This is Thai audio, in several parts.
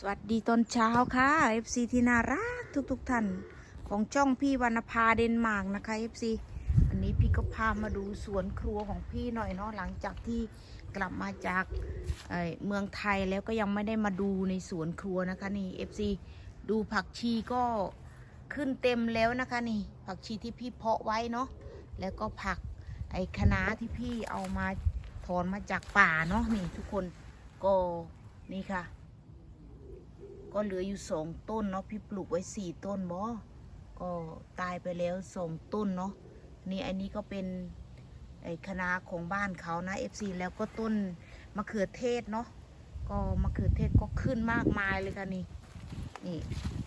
สวัสดีตอนเช้าค่ะ FC ที่น่ารักทุกๆทท่าน ของจ้องพี่วรรณภาเดนมาร์กนะคะ FC วันนี้พี่ก็พามาดูสวนครัวของพี่หน่อยเนาะหลังจากที่กลับมาจากเเมืองไทยแล้วก็ยังไม่ได้มาดูในสวนครัวนะคะนี่ FC ดูผักชีก็ขึ้นเต็มแล้วนะคะนี่ ผักชีที่พี่เพาะไว้เนาะแล้วก็ผักไอ้คะน้าที่พี่เอามาถอนมาจากป่าเนาะนี่ทุกคนก็นี่ค่ะ ก็เหลืออยู่สองต้นเนาะพี่ปลูกไว้สี่ต้นบ่ก็ตายไปแล้วสองต้นเนาะนี่อันนี้ก็เป็นไอ้คณะของบ้านเขานะ FC แล้วก็ต้นมะเขือเทศเนาะก็มะเขือเทศก็ขึ้นมากมายเลยค่ะนี่นี่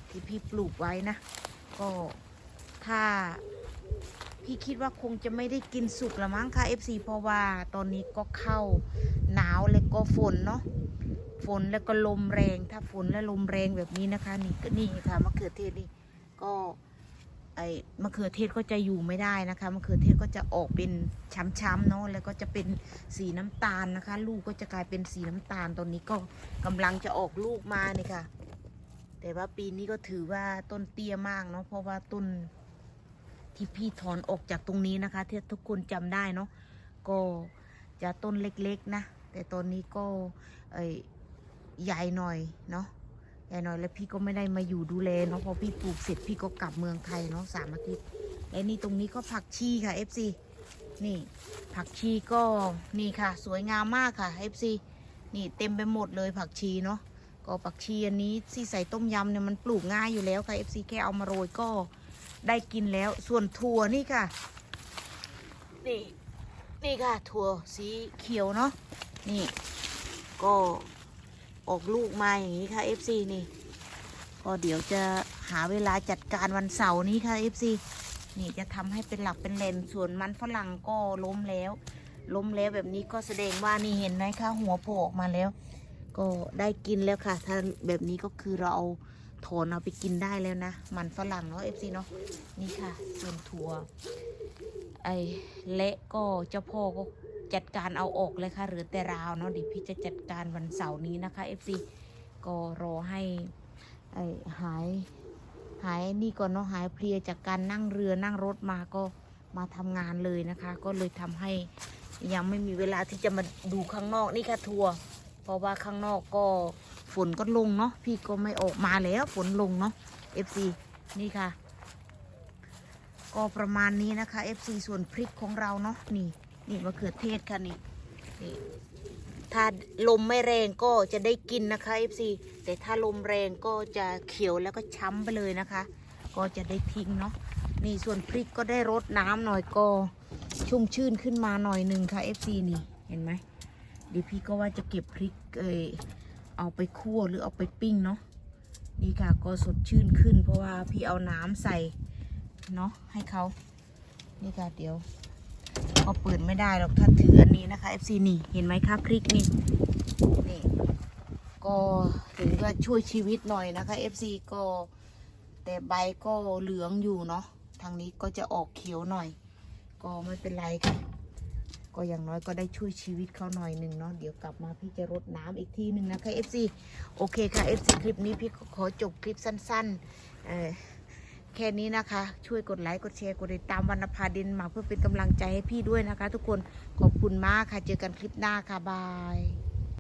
ที่พี่ปลูกไว้นะ ก็ถ้าพี่คิดว่าคงจะไม่ได้กินสุกละมั้งค่ะ FC เพราะว่าตอนนี้ก็เข้าหนาวแล้วก็ฝนเนาะ ฝนแล้วก็ลมแรง ถ้าฝนและลมแรงแบบนี้นะคะ นี่ก็นี่ค่ะมะเขือเทศนี่ก็ไอมะเขือเทศก็จะอยู่ไม่ได้นะคะมะเขือเทศก็จะออกเป็นช้ำๆเนาะแล้วก็จะเป็นสีน้ำตาลนะคะ ลูกก็จะกลายเป็นสีน้ำตาลตอนนี้ก็กำลังจะออกลูกมาเนี่ยค่ะ แต่ว่าปีนี้ก็ถือว่าต้นเตี้ยมากเนาะเพราะว่าต้นที่พี่ถอนออกจากตรงนี้นะคะที่ทุกคนจำได้เนาะก็จะต้นเล็กๆนะ แต่ตอนนี้ก็เอ ยใหญ่หน่อยเนาะใหญ่หน่อยแล้วพี่ก็ไม่ได้มาอยู่ดูแลเนาะพอพี่ปลูกเสร็จพี่ก็กลับเมืองไทยเนาะสามอาทิตย์และนี่ตรงนี้ก็ผักชีค่ะ FC นี่ผักชีก็นี่ค่ะ สวยงามมากค่ะ FC นี่เต็มไปหมดเลยผักชีเนาะก็ผักชีอันนี้ที่ใส่ต้มยำเนี่ยมันปลูกง่ายอยู่แล้วค่ะ FC แค่เอามาโรยก็ได้กินแล้วส่วนถั่วนี่ค่ะนี่นี่ค่ะถั่วสีเขียวเนาะนี่ก็ ออกลูกมาอย่างนี้ค่ะ FC นี่ ก็เดี๋ยวจะหาเวลาจัดการวันเสาร์นี้ค่ะ FC นี่จะทำให้เป็นหลักเป็นแหล่งส่วนมันฝรั่งก็ล้มแล้ว ล้มแล้วแบบนี้ก็แสดงว่านี่เห็นไหมคะหัวโผล่ออกมาแล้ว ก็ได้กินแล้วค่ะ ถ้าแบบนี้ก็คือเราเอาถอนเอาไปกินได้แล้วนะ มันฝรั่งเนาะ FC เนาะนี่ค่ะ ส่วนถั่วไอ้เละก็เจ้าพ่อก็ จัดการเอาออกเลยค่ะ หรือแต่ราวเนาะเดี๋ยวพี่จะจัดการวันเสาร์นี้นะคะ FC ก็รอให้หายหายนี่ก่อนเนาะหายเพลียจากการนั่งเรือนั่งรถมาก็มาทำงานเลยนะคะ ก็เลยทำให้ยังไม่มีเวลาที่จะมาดูข้างนอกนี่ค่ะทัวร์เพราะว่าข้างนอกก็ฝนก็ลงเนาะพี่ก็ไม่ออกมาแล้วฝนลงเนาะ FC นี่ค่ะ ก็ประมาณนี้นะคะ FC ส่วนพริกของเราเนาะนี่ นี่มะเขือเทศค่ะนี่นี่ ถ้าลมไม่แรงก็จะได้กินนะคะ FC แต่ถ้าลมแรงก็จะเขียวแล้วก็ช้ำไปเลยนะคะ ก็จะได้ทิ้งเนาะนี่ส่วนพริกก็ได้รดน้ำหน่อยก็ชุ่มชื่นขึ้นมาหน่อยหนึ่งค่ะ FC นี่เห็นไหมเดี๋ยวพี่ก็ว่าจะเก็บพริกเออเอาไปคั่วหรือเอาไปปิ้งเนาะนี่ค่ะก็สดชื่นขึ้น เพราะว่าพี่เอาน้ำใส่เนาะให้เขานี่ค่ะเดี๋ยว ก็เปิดไม่ได้หรอกถ้าถืออันนี้นะคะ FC นี่เห็นไหมคะพริกนี่นี่ก็ถึงก็ช่วยชีวิตหน่อยนะคะ FC ก็แต่ใบก็เหลืองอยู่เนาะทางนี้ก็จะออกเขียวหน่อย ก็ไม่เป็นไรค่ะก็อย่างน้อยก็ได้ช่วยชีวิตเขาหน่อยหนึ่งเนาะเดี๋ยวกลับมาพี่จะรดน้ำอีกทีหนึ่งนะคะ FC โอเคค่ะ FC คลิปนี้พี่ขอจบคลิปสั้นๆเออ แค่นี้นะคะ ช่วยกดไลค์กดแชร์กดติดตามวรรณภาดินมาเพื่อเป็นกำลังใจให้พี่ด้วยนะคะ ทุกคนขอบคุณมากค่ะ เจอกันคลิปหน้าค่ะบาย